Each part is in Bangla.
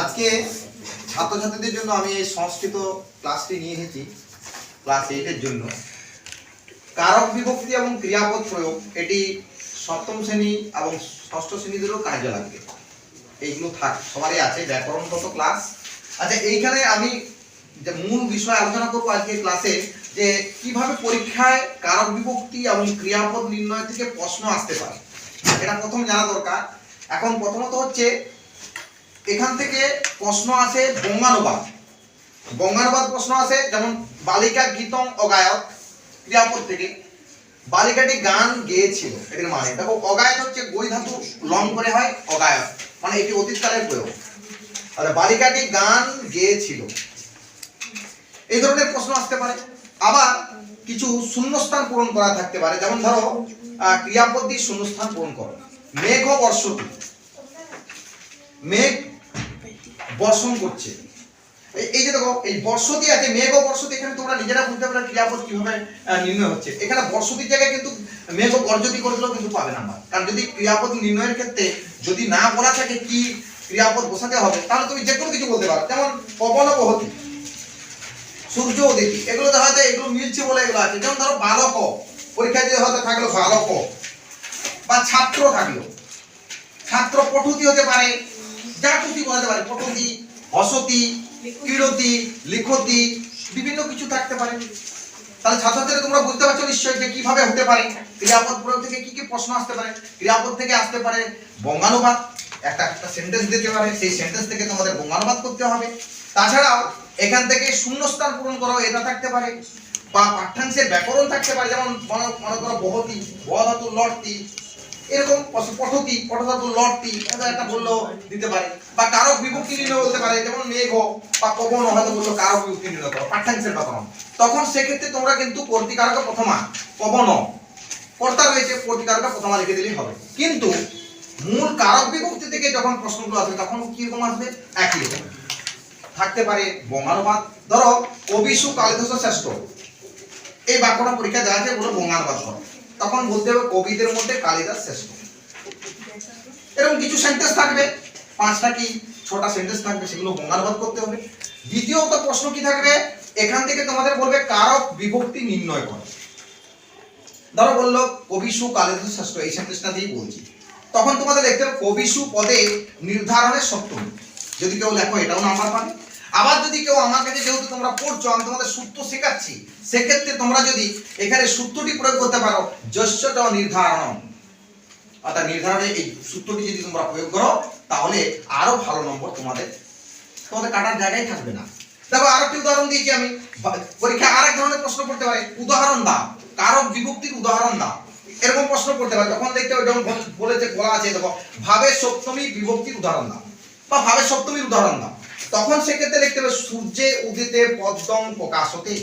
আজকে ছাত্রছাত্রীদের জন্য আমি এই সংস্কৃত ক্লাসটি নিয়ে এসেছি ক্লাস এইটের জন্য। কারক বিভক্তি এবং ক্রিয়াপদ প্রয়োগ, এটি সপ্তম শ্রেণি এবং ষষ্ঠ শ্রেণীদেরও কাজে লাগবে এইগুলো থাক, সবারই আছে, ব্যাকরণগত ক্লাস আচ্ছা এইখানে আমি যে মূল বিষয় আলোচনা করব আজকে ক্লাসে যে কীভাবে পরীক্ষায় কারক বিভক্তি এবং ক্রিয়াপদ নির্ণয় থেকে প্রশ্ন আসতে পারে। এটা প্রথম জানা দরকার। এখন প্রথমত হচ্ছে এখান থেকে প্রশ্ন আসে বঙ্গানুবাদ। বঙ্গানুবাদ প্রশ্ন আসে যেমন বালিকা গীতম অগায়ক ক্রিয়াপদ থেকে। বালিকাটি গান গেয়েছিল এটার মানে দেখো অগায়ক হচ্ছে গই ধাতু লং করে হয় অগায়ক মানে এটি অতীতকালের প্রয়োগ। আর বালিকাটি গান গেয়েছিল। এই ধরনের প্রশ্ন আসতে পারে। আবার কিছু শূন্যস্থান পূরণ করা থাকতে পারে, যেমন ধরো ক্রিয়াপদ দিয়ে শূন্যস্থান পূরণ করো। মেঘ ও বর্ষতি মেঘ বর্ষণ করছে। এই- যে দেখো, এই বর্ষতি আছে, মেঘ বর্ষতি, এখানে তোমরা নিজেরা বুঝতে পারো ক্রিয়াপদ কীভাবে নির্ণয় হচ্ছে। এখানে বর্ষতির জায়গায় কিন্তু মেঘ গর্জতি করলেও কিন্তু পাবে নাম্বার কারণ যদি ক্রিয়াপদ নির্ণয়ের ক্ষেত্রে যদি না বলা থাকে কি ক্রিয়াপদ বসাতে হবে, তাহলে তুমি যে কোনো কিছু বলতে পারো। যেমন পবন বহতি, সূর্য উদিতি এগুলোতে হয়তো এগুলো মিলছে বলে এগুলো আছে। যেমন ধরো বালক পরীক্ষায় যদি হয়তো থাকল বালক, বা ছাত্র থাকল। ছাত্র পঠুতি হতে পারে যা খুশি বলতে পারে পঠুতি হসতি কিরতি, লিখতি, বিভিন্ন কিছু থাকতে পারে। তাহলে ছাত্রছাত্রীরা তোমরা বুঝতে পারছ নিশ্চয়ই যে কীভাবে হতে পারে। ক্রিয়াপদ প্রয়োগ থেকে কি কি প্রশ্ন আসতে পারে, ক্রিয়াপদ থেকে আসতে পারে বঙ্গানুবাদ। একটা একটা সেন্টেন্স দিতে পারে, সেই সেন্টেন্স থেকে তোমাদের বঙ্গানুবাদ করতে হবে। তাছাড়াও এখান থেকে শূন্যস্থান পূরণ করো এটা থাকতে পারে, বা পাঠ্যাংশের ব্যাকরণ থাকতে পারে, যেমন মনে করো বহতি বধাতু লটতি এরকম পঠতি পঠধাতু লটতি এটা একটা বলল দিতে পারে। বা কারক বিভক্তি নির্ণয় বলতে পারে, যেমন মেঘ বা পবন হয়তো বলল কারক বিভক্তি নির্ণয় করো পাঠ্যাংশের ব্যাকরণ তখন সেক্ষেত্রে তোমরা কিন্তু কর্তিকারক প্রথমা, পবন, কর্তা রয়েছে কর্তিকারক প্রথমা লিখে দিলেই হবে। কিন্তু মূল কারক বিভক্তি থেকে যখন প্রশ্নগুলো আসবে, তখন কীরকম আসবে? একই রকম। থাকতে পারে বঙ্গানুবাদ। ধরো কবিসু কালিদাস শ্রেষ্ঠ। এই বাক্যটা পরীক্ষা দেওয়া আছে, বলে বঙ্গানুবাদ তখন বলতে হবে কবিদের মধ্যে কালিদাস শ্রেষ্ঠ। এরকম কিছু সেন্টেন্স থাকবে। পাঁচটা কি, ছটা সেন্টেন্স থাকবে, সেগুলো বঙ্গানুবাদ করতে হবে। দ্বিতীয়ত প্রশ্ন কি থাকবে, এখান থেকে তোমাদের বলবে কারক বিভক্তি নির্ণয় করো। ধরো বলল কবিসু কালিদাস শ্রেষ্ঠ, এই সেন্টেন্সটা দিয়েই বলছি। তখন তোমাদের দেখতে হবে কবিসু পদে নির্ধারণের সপ্তমী যদি কেউ লেখো, এটাও নাম্বার পাবে। আবার যদি কেউ আমার কাছে যেহেতু তোমরা পড়ছো, আমি তোমাদের সূত্র শেখাচ্ছি, সেক্ষেত্রে তোমরা যদি এখানে সূত্রটি প্রয়োগ করতে পারো যশ্যট নির্ধারণ অর্থাৎ নির্ধারণে এই সূত্রটি যদি তোমরা প্রয়োগ করো, তাহলে আরও ভালো নম্বর তোমাদের তোমাদের কাটার জায়গায় থাকবে না। দেখো, আরেকটি উদাহরণ দিয়েছি আমি। পরীক্ষায় আরেক ধরনের প্রশ্ন করতে পারে, উদাহরণ দাও। কারক বিভক্তির উদাহরণ দাও। এরকম প্রশ্ন করতে পারে তখন দেখতে হবে বল- বলেছে, বলা আছে, দেখো ভাবে সপ্তমী বিভক্তির উদাহরণ দাও। বা ভাবে সপ্তমীর উদাহরণ দাও। তখন সেক্ষেত্রে দেখতে হবে সূর্যে উদিতে পদ্মম প্রকাশতে।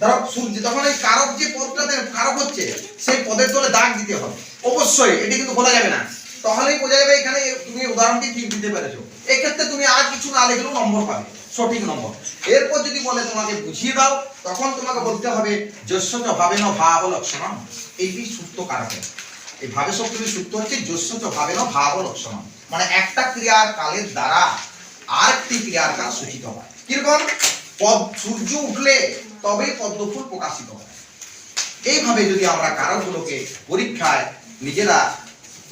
ধরো সূর্য, তখন এই কারক যে পদটাতে কারক হচ্ছে, সেই পদের তলে দাগ দিতে হবে। অবশ্যই, এটি কিন্তু বলা যাবে না। তাহলেই বোঝা যাবে এখানে তুমি উদাহরণটি ঠিক দিতে পেরেছ। এক্ষেত্রে তুমি আর কিছু না লিখলেও নম্বর পাবে, সঠিক নম্বর। এরপর যদি বলে তোমাকে বুঝিয়ে দাও, তখন তোমাকে বলতে হবে যশ্বচ ভাবে ন ভাব লক্ষণ এইটি সূত্র কারকের এই ভাবে সপ্তমীর সূত্র হচ্ছে যশ্বচ ভাবে ন ভাব লক্ষণ মানে একটা ক্রিয়ার কালের দ্বারা আরেকটি ক্রিয়ার কাল সূচিত হয়। কীরকম? পদ, সূর্য উঠলে তবেই পদ্মফুল প্রকাশিত হয়। এইভাবে যদি আমরা কারকগুলোকে পরীক্ষায় নিজেরা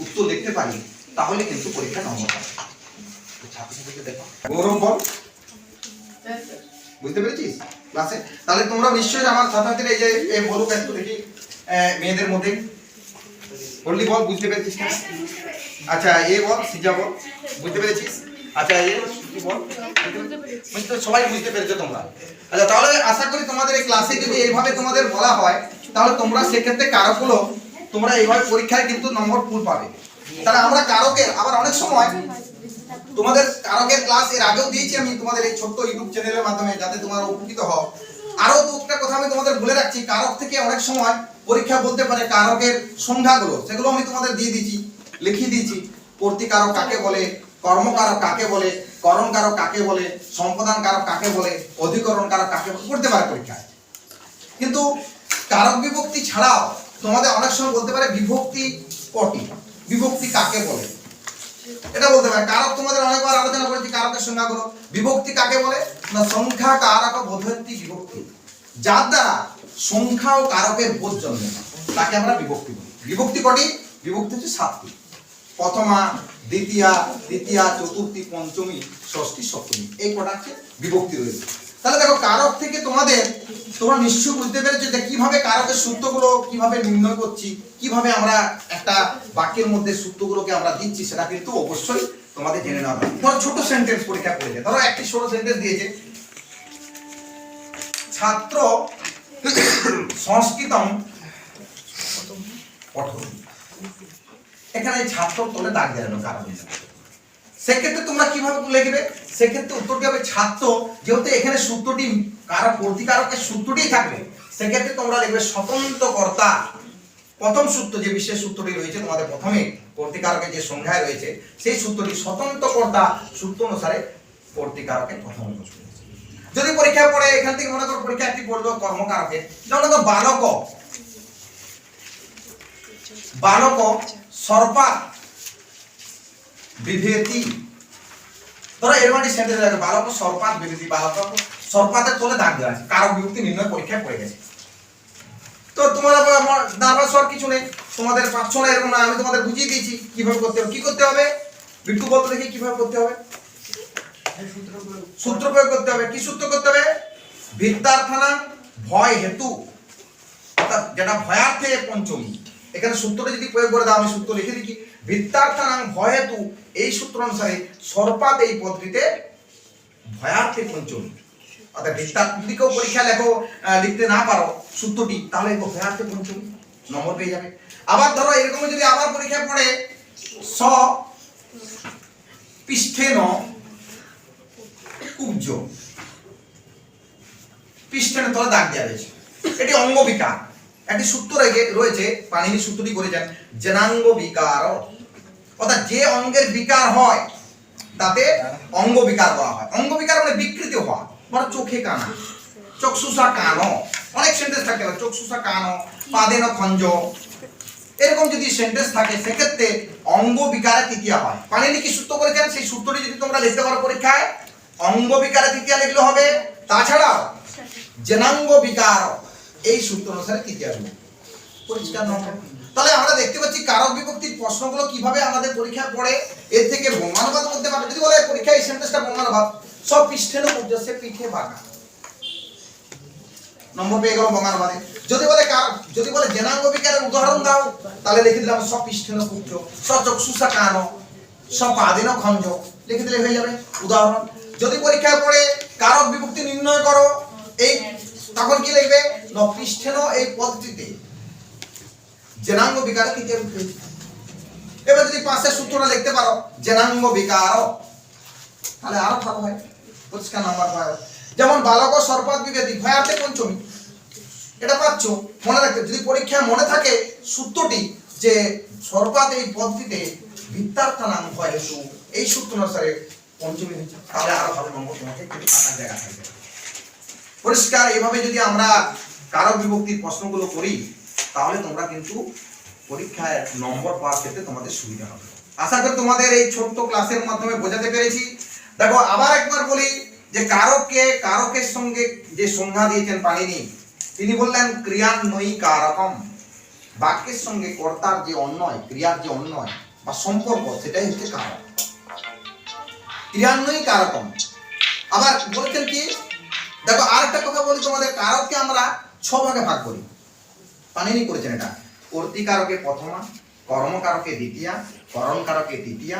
উত্তর দেখতে পারি, তাহলে কিন্তু পরীক্ষা নম্বর পাবে। গৌরব বল। বুঝতে পেরেছিস? ক্লাসে? তাহলে তোমরা নিশ্চয়ই আমার ছাত্রছাত্রীরা এই যে এই একটু দেখি মেয়েদের মধ্যে। বললি বল, বুঝতে পেরেছিস আচ্ছা এ বল, সিজা বল, বুঝতে পেরেছিস? আচ্ছা এ সবাই বুঝতে পেরেছ তোমরা। আচ্ছা তাহলে আশা করি তোমাদের এই ক্লাসে যদি এইভাবে তোমাদের বলা হয়, তাহলে তোমরা সেক্ষেত্রে কারকগুলো তোমরা এইভাবে পরীক্ষায় কিন্তু নম্বর ফুল পাবে। তাহলে আমরা কারকের, আবার অনেক সময় তোমাদের কারকের ক্লাস এর আগেও দিয়েছি আমি তোমাদের এই ছোট্ট ইউটিউব চ্যানেলের মাধ্যমে, যাতে তোমরা উপকৃত হও। আরও দুটা কথা আমি তোমাদের বলে রাখছি, কারক থেকে অনেক সময় পরীক্ষা বলতে পারে কারকের সংখ্যাগুলো, সেগুলো আমি তোমাদের দিয়ে দিয়েছি, লিখিয়ে দিয়েছি। কর্তিকারক কাকে বলে, কর্মকারক কাকে বলে করণ কারক কাকে বলে সম্পাদন কারক কাকে বলে অধিকরণ কারক কাকে বলে, করতে পারে পরীক্ষায় কিন্তু কারক বিভক্তি ছাড়াও তোমাদের অনেক সময় বলতে পারে বিভক্তি কটি, বিভক্তি কাকে বলে? এটা বলতে পারে। কারক তোমাদের অনেকবার আলোচনা করেছি, কারকের করো বিভক্তি কাকে বলে? না, সংখ্যা, কারক বোধয়ন্তী বিভক্তি। যার দ্বারা সংখ্যা ও কারকের বোধ জন্মে, তাকে আমরা বিভক্তি বলি। বিভক্তি কটি? বিভক্তি হচ্ছে সাতটি। প্রথমা দ্বিতীয়া, তৃতীয়া, চতুর্থী, পঞ্চমী, ষষ্ঠী, সপ্তমী, এই কটা হচ্ছে বিভক্তি রয়েছে। তাহলে দেখো, কারক থেকে তোমাদের, তোমরা নিশ্চয়ই বুঝতে পেরেছ যে কীভাবে কারকের সূত্রগুলো কীভাবে নির্ণয় করছি, কীভাবে আমরা একটা বাক্যের মধ্যে সূত্রগুলোকে আমরা দিচ্ছি, সেটা কিন্তু অবশ্যই তোমাদের জেনে নেওয়া। ধরো ছোট সেন্টেন্স পরীক্ষা করেছে। ধরো একটি ছোট সেন্টেন্স দিয়েছে। ছাত্র, সংস্কৃতম, পঠন। এখানে ছাত্র তোলে দাগ দেওয়ানো কারণ সেক্ষেত্রে তোমরা কীভাবে লিখবে? সেক্ষেত্রে উত্তরটি হবে, ছাত্র, যেহেতু এখানে সূত্রটি কারক প্রতিকারকের সূত্রটি থাকবে, সেক্ষেত্রে তোমরা লিখবে স্বতন্ত্র কর্তা প্রথম সূত্র যে বিশেষ সূত্রটি রয়েছে, তোমাদের প্রথমে কর্তিকারকের যে সংখ্যায় রয়েছে, সেই সূত্রটি স্বতন্ত্র কর্তা সূত্র অনুসারে কর্তিকারকের প্রথম যদি পরীক্ষা পড়ে, এখান থেকে মনে করো পরীক্ষা একটি পড়ল কর্মকারকে যেমন বালক। বালক সর্পা বিভেতি। ধরো এর মানে সেন্টেন্স লাগে বালক সর্পাত বিভেতি, বালক সর্পাতের তলে দাগ দেওয়া আছে, কারক বিভক্তি নির্ণয় পরীক্ষায় পড়ে গেছে। তো তোমার নার্ভাস হওয়ার কিছু নেই, তোমাদের পাচ্ছ এরকম না, আমি তোমাদের বুঝিয়ে দিয়েছি কীভাবে করতে হবে। কি করতে হবে? বিট্টু বলতে দেখি কীভাবে করতে হবে। সূত্র প্রয়োগ করতে হবে। কি সূত্র করতে হবে? বিদ্যার্থনা ভয় হেতু। যেটা ভয়ার্থে পঞ্চমী। এখানে সূত্রটা যদি প্রয়োগ করে দাও, আমি সূত্র লিখে দিচ্ছি। বিদ্যার্থনাং ভয় হেতু এই সূত্র অনুসারে সর্পাত এই পদটিতে ভয়ার্থে পঞ্চমী। অর্থাৎ বিদ্যা যদি কেউ পরীক্ষা লেখো লিখতে না পারো সূত্রটি, তাহলে ভয়ার্থে পঞ্চমী নম্বর পেয়ে যাবে। আবার ধরো, এরকম যদি আবার পরীক্ষা পড়ে, স পৃষ্ঠে ন কুব্জ পৃষ্ঠের তলে দাগ দেওয়া রয়েছে এটি অঙ্গ বিকার। একটি সূত্র রয়েছে- পানিনি সূত্রটি করেছেন জনাঙ্গ বিকার। অর্থাৎ যে অঙ্গের বিকার হয় তাতে অঙ্গ বিকার বলা হয়। অঙ্গ বিকার মানে বিকৃতি হওয়া মানে চোখে কানা চক্ষুষা কানো। অনেক সেন্টেন্স থাকতে পারে চক্ষুষা কানো পাদেন খঞ্জ। এরকম যদি সেন্টেন্স থাকে, সেক্ষেত্রে অঙ্গ বিকারে তৃতীয়া হয়। পানিনি কি সূত্র করেছেন সেই সূত্রটি যদি তোমরা লিখতে পারো পরীক্ষায়, অঙ্গ বিকারে তৃতীয়া লিখলে হবে। তাছাড়াও, জনাঙ্গ বিকার এই সূত্র অনুসারে তৃতীয় আসবে পরিষ্কার নম্বর তাহলে আমরা দেখতে পাচ্ছি কারক বিভক্তির প্রশ্নগুলো কীভাবে আমাদের পরীক্ষায় পড়ে, এর থেকে বঙ্গানুবাদ করতে পারবে। যদি বলে পরীক্ষায় এই সেন্টেন্সটা বঙ্গানুবাদ সব পৃষ্ঠের উপর পিঠে বাঁকা। নম্বর পেয়ে বঙ্গানুবাদে যদি বলে কার- যদি বলে জেনাঙ্গ বিকারের উদাহরণ দাও, তাহলে লিখে দিলাম সব পৃষ্ঠেন কুব্জ সচক্ষুষা কান সব পাদিন খঞ্জ লিখে দিলে হয়ে যাবে উদাহরণ। যদি পরীক্ষায় পড়ে কারক বিভক্তি নির্ণয় করো, এই, তখন কি লিখবে? ন পৃষ্ঠেন এই পদটিতে জেনাঙ্গ বিকার হয়েছে। এবার যদি পাশের সূত্রটা লিখতে পারো, জেনাঙ্গ বিকার, তাহলে আরও ভালো হয়। পরিষ্কার নাম্বার পায়। যেমন বালক সর্পাত বিভেদি, ভয়ার্থে পঞ্চমী। এটা পাচ্ছ? মনে রাখতে যদি পরীক্ষায় মনে থাকে সূত্রটি যে সর্পাত এই পদ্ধতিতে বিদ্যার্থ নাম হয় এই সূত্র অনুসারে পঞ্চমী তাহলে আরও ভালো নম্বর তোমাকে জায়গা থাকবে। পরিষ্কার এভাবে যদি আমরা কারক বিভক্তির প্রশ্নগুলো করি, তাহলে তোমরা কিন্তু পরীক্ষায় নম্বর পাওয়ার ক্ষেত্রে তোমাদের সুবিধা হবে। আশা করি তোমাদের এই ছোট্ট ক্লাসের মাধ্যমে বোঝাতে পেরেছি। দেখো, আবার একবার বলি যে কারককে, কারকের সঙ্গে যে সংজ্ঞা দিয়েছেন পানিনি তিনি বললেন ক্রিয়ান্বয়ী কারকম বাক্যের সঙ্গে কর্তার যে অন্যয়, ক্রিয়ার যে অন্যয় বা সম্পর্ক, সেটাই হচ্ছে কারক। ক্রিয়ান্বয়ী কারকম আবার বলেছেন কি, দেখো, আরেকটা কথা বলি তোমাদের, কারককে আমরা ছ ভাগে ভাগ করি। পানিনি করেছেন এটা। কর্তিকারকে প্রথমা, কর্মকারকে দ্বিতীয়া করণকারকে তৃতীয়া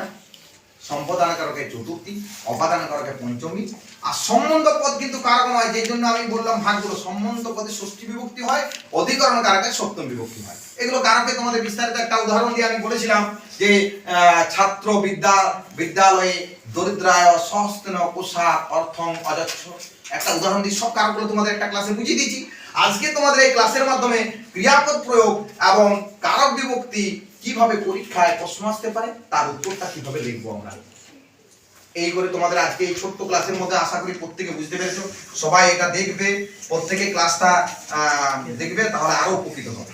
সম্পদান কারকে চতুর্থী অপাদান কারকে পঞ্চমী। আর সম্বন্ধ পদ কিন্তু কারক নয় যে জন্য আমি বললাম ভাগগুলো। সম্বন্ধ পদে ষষ্ঠী বিভক্তি হয় অধিকরণ কারকে সপ্তম বিভক্তি হয়। এগুলো কারকে তোমাদের বিস্তারিত একটা উদাহরণ দিয়ে আমি বলেছিলাম যে ছাত্র বিদ্যা বিদ্যালয়ে দরিদ্রায় সহস্তেন কোষা অর্থং অযচ্ছ একটা উদাহরণ দিয়ে সব কারকগুলো তোমাদের একটা ক্লাসে বুঝিয়ে দিয়েছি। আজকে তোমাদের এই ক্লাসের মাধ্যমে ক্রিয়াপদ প্রয়োগ এবং কারক বিভক্তি কীভাবে পরীক্ষায় প্রশ্ন আসতে পারে, তার উত্তরটা কীভাবে লিখব আমরা? এই করে তোমাদের আজকে এই ছোট্ট ক্লাসের মধ্যে আশা করি প্রত্যেকে বুঝতে পেরেছ। সবাই এটা দেখবে, প্রত্যেকে ক্লাসটা দেখবে, তাহলে আরও উপকৃত হবে।